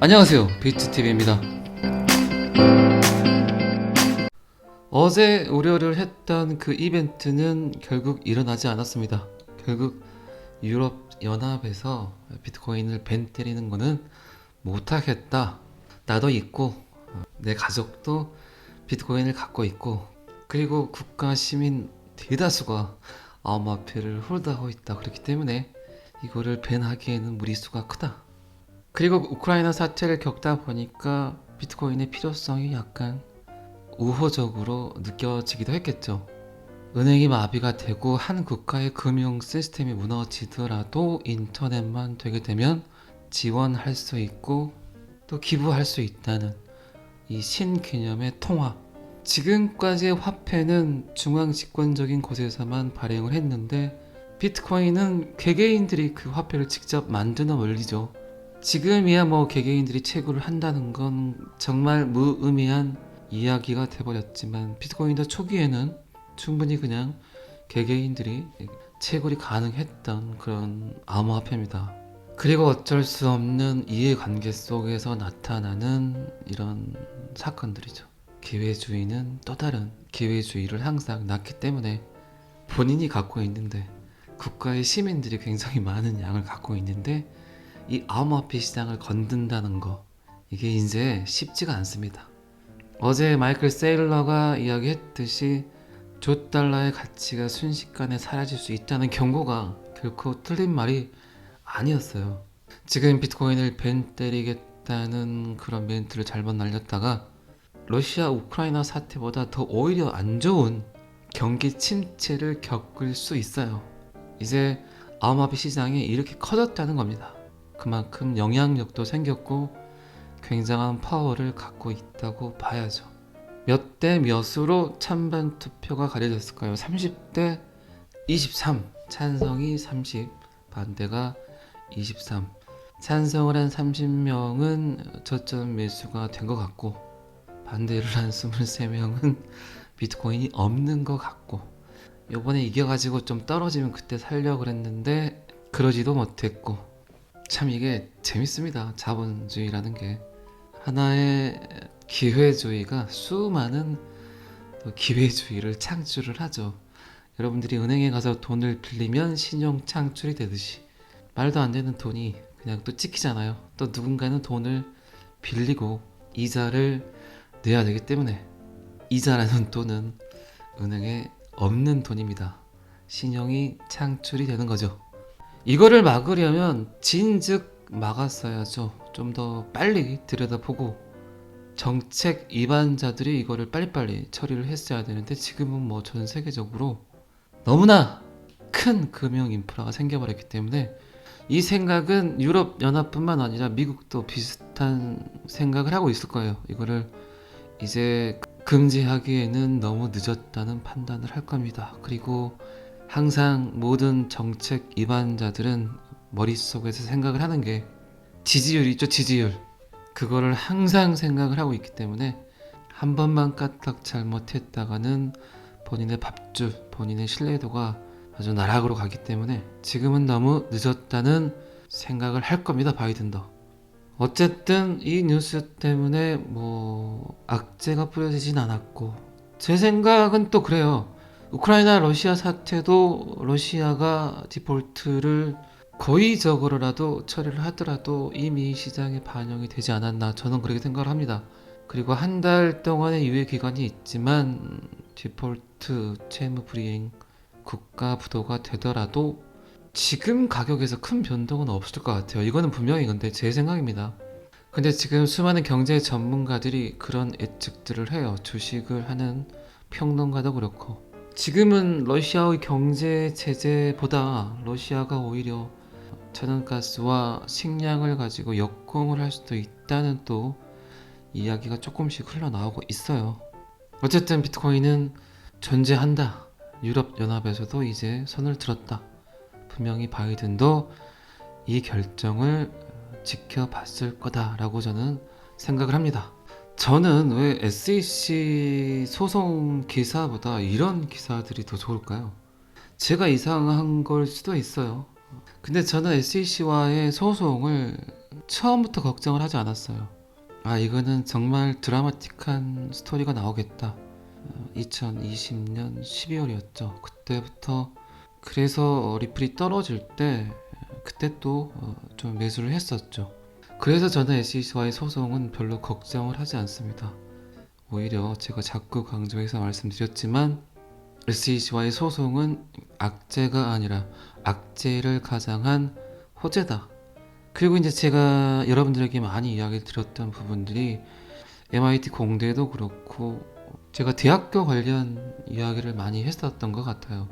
안녕하세요. 비트TV입니다. 어제 우려를 했던 그 이벤트는 결국 일어나지 않았습니다. 결국 유럽 연합에서 비트코인을 벤 때리는 거는 못하겠다. 나도 있고 내 가족도 비트코인을 갖고 있고 그리고 국가 시민 대다수가 암호화폐를 홀드하고 있다. 그렇기 때문에 이거를 벤하기에는 무리수가 크다 그리고 우크라이나 사태를 겪다 보니까 비트코인의 필요성이 약간 우호적으로 느껴지기도 했겠죠. 은행이 마비가 되고 한 국가의 금융 시스템이 무너지더라도 인터넷만 되게 되면 지원할 수 있고 또 기부할 수 있다는 이 신개념의 통화. 지금까지의 화폐는 중앙 집권적인 곳에서만 발행을 했는데 비트코인은 개개인들이 그 화폐를 직접 만드는 원리죠. 지금이야 뭐 개개인들이 채굴을 한다는 건 정말 무의미한 이야기가 돼버렸지만 비트코인도 초기에는 충분히 그냥 개개인들이 채굴이 가능했던 그런 암호화폐입니다. 그리고 어쩔 수 없는 이해관계 속에서 나타나는 이런 사건들이죠. 기회주의는 또 다른 기회주의를 항상 낳기 때문에 본인이 갖고 있는데 국가의 시민들이 굉장히 많은 양을 갖고 있는데 이 암호화폐 시장을 건든다는 거 이게 이제 쉽지가 않습니다. 어제 마이클 세일러가 이야기했듯이 조 달러의 가치가 순식간에 사라질 수 있다는 경고가 결코 틀린 말이 아니었어요. 지금 비트코인을 벤 때리겠다는 그런 멘트를 잘못 날렸다가 러시아 우크라이나 사태보다 더 오히려 안 좋은 경기 침체를 겪을 수 있어요. 이제 암호화폐 시장이 이렇게 커졌다는 겁니다. 그만큼 영향력도 생겼고 굉장한 파워를 갖고 있다고 봐야죠. 몇 대 몇으로 찬반 투표가 가려졌을까요? 30대 23, 찬성이 30, 반대가 23. 찬성을 한 30명은 저점 매수가 된 것 같고 반대를 한 23명은 비트코인이 없는 것 같고 요번에 이겨가지고 좀 떨어지면 그때 살려고 그랬는데 그러지도 못했고 참 이게 재밌습니다. 자본주의라는 게 하나의 기회주의가 수많은 또 기회주의를 창출을 하죠. 여러분들이 은행에 가서 돈을 빌리면 신용 창출이 되듯이 말도 안 되는 돈이 그냥 또 찍히잖아요. 또 누군가는 돈을 빌리고 이자를 내야 되기 때문에 이자라는 돈은 은행에 없는 돈입니다. 신용이 창출이 되는 거죠. 이거를 막으려면 진즉 막았어야죠. 좀 더 빨리 들여다보고 정책 위반자들이 이거를 빨리빨리 처리를 했어야 되는데 지금은 뭐 전 세계적으로 너무나 큰 금융 인프라가 생겨버렸기 때문에 이 생각은 유럽 연합뿐만 아니라 미국도 비슷한 생각을 하고 있을 거예요. 이거를 이제 금지하기에는 너무 늦었다는 판단을 할 겁니다. 그리고 항상 모든 정책 위반자들은 머릿속에서 생각을 하는 게 지지율 있죠, 지지율. 그거를 항상 생각을 하고 있기 때문에 한 번만 까딱 잘못했다가는 본인의 밥줄, 본인의 신뢰도가 아주 나락으로 가기 때문에 지금은 너무 늦었다는 생각을 할 겁니다, 바이든도. 어쨌든 이 뉴스 때문에 뭐 악재가 뿌려지진 않았고 제 생각은 또 그래요. 우크라이나 러시아 사태도 러시아가 디폴트를 고의적으로라도 처리를 하더라도 이미 시장에 반영이 되지 않았나 저는 그렇게 생각을 합니다. 그리고 한 달 동안의 유예 기간이 있지만 디폴트 채무 불이행 국가 부도가 되더라도 지금 가격에서 큰 변동은 없을 것 같아요. 이거는 분명히 근데 제 생각입니다. 근데 지금 수많은 경제 전문가들이 그런 예측들을 해요. 주식을 하는 평론가도 그렇고. 지금은 러시아의 경제 제재보다 러시아가 오히려 천연가스와 식량을 가지고 역공을 할 수도 있다는 또 이야기가 조금씩 흘러나오고 있어요. 어쨌든 비트코인은 존재한다. 유럽 연합에서도 이제 손을 들었다. 분명히 바이든도 이 결정을 지켜봤을 거다라고 저는 생각을 합니다. 저는 왜 SEC 소송 기사보다 이런 기사들이 더 좋을까요? 제가 이상한 걸 수도 있어요. 근데 저는 SEC와의 소송을 처음부터 걱정을 하지 않았어요. 아 이거는 정말 드라마틱한 스토리가 나오겠다. 2020년 12월이었죠. 그때부터 그래서 어, 리플이 떨어질 때 그때 또 좀 매수를 했었죠. 그래서 저는 SEC와의 소송은 별로 걱정을 하지 않습니다. 오히려 제가 자꾸 강조해서 말씀드렸지만 SEC와의 소송은 악재가 아니라 악재를 가장한 호재다. 그리고 이제 제가 여러분들에게 많이 이야기를 드렸던 부분들이 MIT 공대도 그렇고 제가 대학교 관련 이야기를 많이 했었던 것 같아요.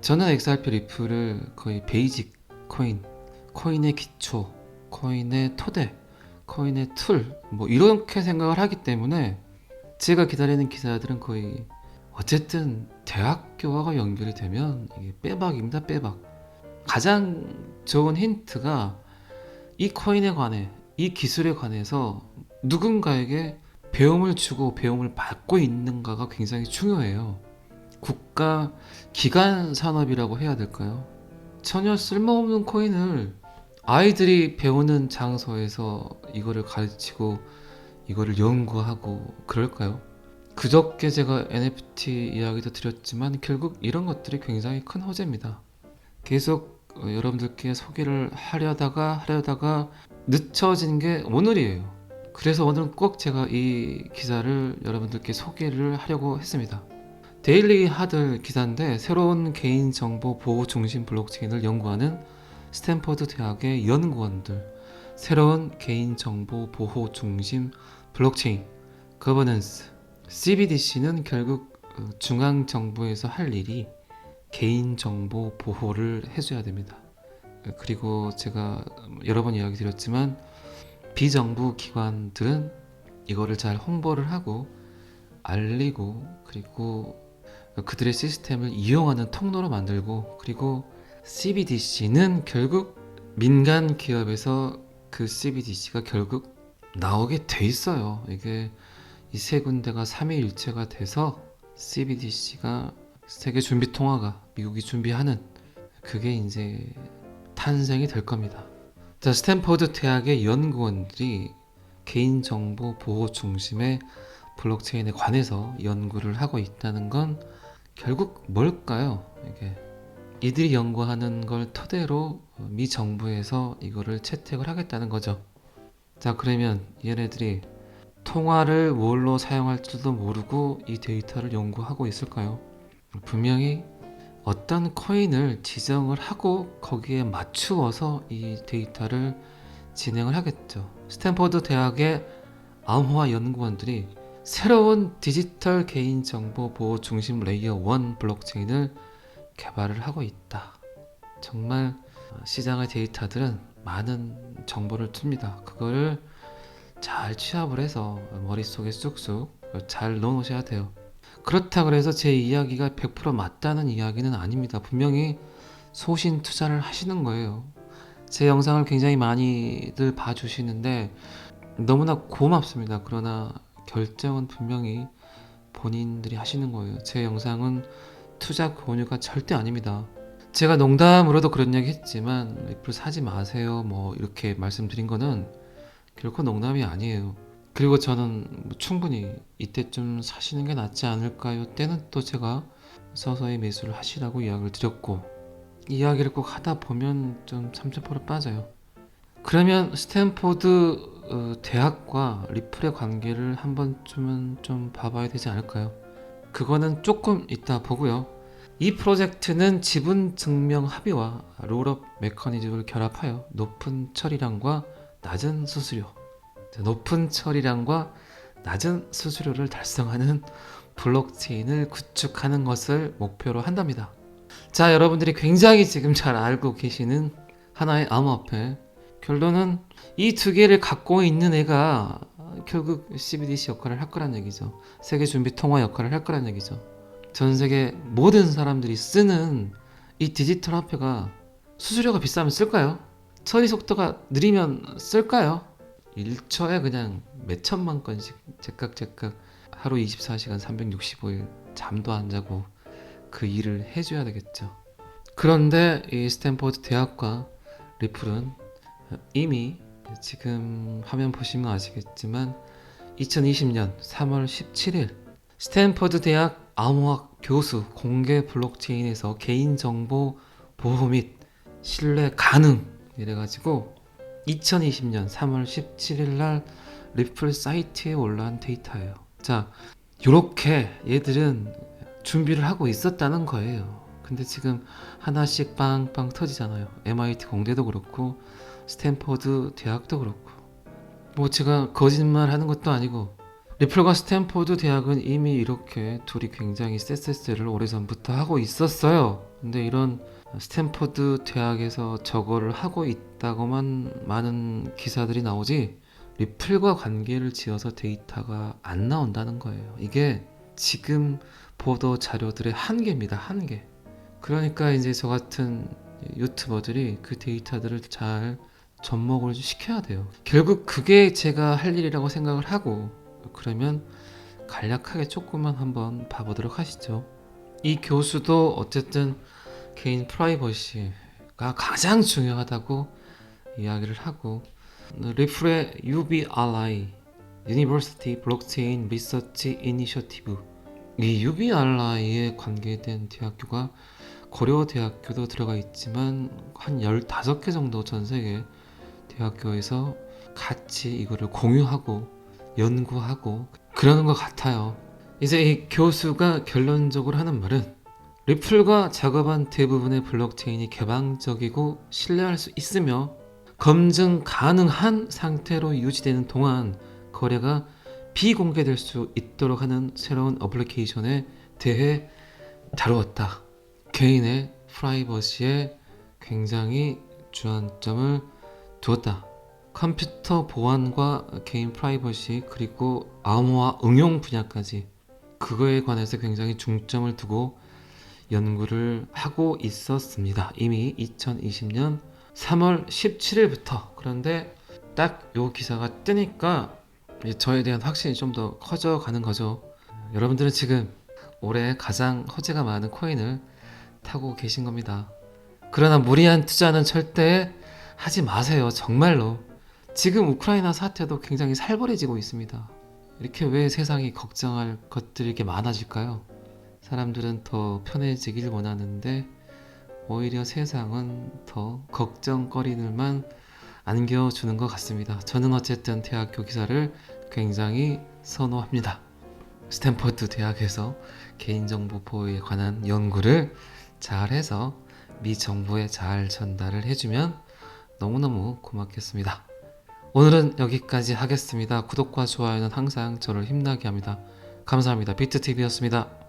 저는 XRP 리플을 거의 베이직 코인, 코인의 기초, 코인의 토대, 코인의 툴, 뭐 이렇게 생각을 하기 때문에 제가 기다리는 기사들은 거의 어쨌든 대학교와 연결이 되면 이게 빼박입니다, 빼박. 가장 좋은 힌트가 이 코인에 관해, 이 기술에 관해서 누군가에게 배움을 주고 배움을 받고 있는가가 굉장히 중요해요. 국가 기관 산업이라고 해야 될까요? 전혀 쓸모없는 코인을 아이들이 배우는 장소에서 이거를 가르치고 이거를 연구하고 그럴까요? 그저께 제가 NFT 이야기도 드렸지만 결국 이런 것들이 굉장히 큰 호재입니다. 계속 어, 여러분들께 소개를 하려다가 하려다가 늦춰진 게 오늘이에요. 그래서 오늘은 꼭 제가 이 기사를 여러분들께 소개를 하려고 했습니다. 데일리 하들 기사인데 새로운 개인정보 보호 중심 블록체인을 연구하는 스탠퍼드 대학의 연구원들 새로운 개인정보 보호 중심 블록체인 거버넌스 CBDC는 결국 어, 중앙 정부에서 할 일이 개인정보 보호를 해줘야 됩니다. 그리고 제가 여러 번 이야기 드렸지만 비정부 기관들은 이거를 잘 홍보를 하고 알리고 그리고 그들의 시스템을 이용하는 통로로 만들고 그리고 CBDC는 결국 민간 기업에서 그 CBDC가 결국 나오게 돼 있어요. 이게 이 세 군데가 삼위일체가 돼서 CBDC가 세계 준비 통화가 미국이 준비하는 그게 이제 탄생이 될 겁니다. 자, 스탠퍼드 대학의 연구원들이 개인정보 보호 중심의 블록체인에 관해서 연구를 하고 있다는 건 결국 뭘까요? 이게 이들이 연구하는 걸 토대로 미 정부에서 이거를 채택을 하겠다는 거죠. 자, 그러면 얘네들이 통화를 뭘로 사용할지도 모르고 이 데이터를 연구하고 있을까요? 분명히 어떤 코인을 지정을 하고 거기에 맞추어서 이 데이터를 진행을 하겠죠. 스탠퍼드 대학의 암호화 연구원들이 새로운 디지털 개인정보 보호 중심 레이어 1 블록체인을 개발을 하고 있다. 정말 시장의 데이터들은 많은 정보를 줍니다. 그거를 잘 취합을 해서 머릿속에 쑥쑥 잘 넣어놓으셔야 돼요. 그렇다 그래서 제 이야기가 100% 맞다는 이야기는 아닙니다. 분명히 소신 투자를 하시는 거예요. 제 영상을 굉장히 많이들 봐주시는데 너무나 고맙습니다. 그러나 결정은 분명히 본인들이 하시는 거예요. 제 영상은 투자 권유가 절대 아닙니다. 제가 농담으로도 그런 얘기 했지만 리플 사지 마세요. 뭐 이렇게 말씀드린 거는 결코 농담이 아니에요. 그리고 저는 뭐 충분히 이때쯤 사시는 게 낫지 않을까요? 때는 또 제가 서서히 매수를 하시라고 이야기를 드렸고 이야기를 꼭 하다 보면 좀 3.8로 빠져요. 그러면 스탠포드 어, 대학과 리플의 관계를 한 번쯤은 좀 봐봐야 되지 않을까요? 그거는 조금 이따 보고요. 이 프로젝트는 지분 증명 합의와 롤업 메커니즘을 결합하여 높은 처리량과 낮은 수수료, 높은 처리량과 낮은 수수료를 달성하는 블록체인을 구축하는 것을 목표로 한답니다. 자, 여러분들이 굉장히 지금 잘 알고 계시는 하나의 암호화폐. 결론은 이 두 개를 갖고 있는 애가 결국 CBDC 역할을 할 거란 얘기죠. 세계 준비 통화 역할을 할 거란 얘기죠. 전 세계 모든 사람들이 쓰는 이 디지털 화폐가 수수료가 비싸면 쓸까요? 처리 속도가 느리면 쓸까요? 1초에 그냥 몇 천만 건씩 제깍제깍 하루 24시간 365일 잠도 안 자고 그 일을 해줘야 되겠죠. 그런데 이 스탠포드 대학과 리플은 이미 지금 화면 보시면 아시겠지만 2020년 3월 17일 스탠퍼드 대학 암호학 교수 공개 블록체인에서 개인정보 보호 및 신뢰 가능 이래가지고 2020년 3월 17일 날 리플 사이트에 올라온 데이터예요. 자, 요렇게 얘들은 준비를 하고 있었다는 거예요. 근데 지금 하나씩 빵빵 터지잖아요. MIT 공대도 그렇고 스탠퍼드 대학도 그렇고 뭐 제가 거짓말 하는 것도 아니고 리플과 스탠퍼드 대학은 이미 이렇게 둘이 굉장히 쎄쎄쎄를 오래전부터 하고 있었어요. 근데 이런 스탠퍼드 대학에서 저거를 하고 있다고만 많은 기사들이 나오지 리플과 관계를 지어서 데이터가 안 나온다는 거예요. 이게 지금 보도 자료들의 한계입니다. 한계. 그러니까 이제 저 같은 유튜버들이 그 데이터들을 잘 접목을 시켜야 돼요. 결국 그게 제가 할 일이라고 생각을 하고 그러면 간략하게 조금만 한번 봐보도록 하시죠. 이 교수도 어쨌든 개인 프라이버시가 가장 중요하다고 이야기를 하고 리플의 UBRI University Blockchain Research Initiative 이 UBRI에 관계된 대학교가 고려 대학교도 들어가 있지만 한 15개 정도 전 세계 대학교에서 같이 이거를 공유하고 연구하고 그러는 것 같아요. 이제 이 교수가 결론적으로 하는 말은 리플과 작업한 대부분의 블록체인이 개방적이고 신뢰할 수 있으며 검증 가능한 상태로 유지되는 동안 거래가 비공개될 수 있도록 하는 새로운 어플리케이션에 대해 다루었다. 개인의 프라이버시에 굉장히 주안점을 두었다. 컴퓨터 보안과 개인 프라이버시 그리고 암호화 응용 분야까지 그거에 관해서 굉장히 중점을 두고 연구를 하고 있었습니다. 이미 2020년 3월 17일부터 그런데 딱 요 기사가 뜨니까 저에 대한 확신이 좀 더 커져가는 거죠. 여러분들은 지금 올해 가장 허재가 많은 코인을 타고 계신 겁니다. 그러나 무리한 투자는 절대 하지 마세요. 정말로. 지금 우크라이나 사태도 굉장히 살벌해지고 있습니다. 이렇게 왜 세상이 걱정할 것들이 이렇게 많아질까요? 사람들은 더 편해지길 원하는데 오히려 세상은 더 걱정거리들만 안겨주는 것 같습니다. 저는 어쨌든 대학교 기사를 굉장히 선호합니다. 스탠퍼드 대학에서 개인정보 보호에 관한 연구를 잘해서 미 정부에 잘 전달을 해주면 너무너무 고맙겠습니다. 오늘은 여기까지 하겠습니다. 구독과 좋아요는 항상 저를 힘나게 합니다. 감사합니다. 비트TV였습니다.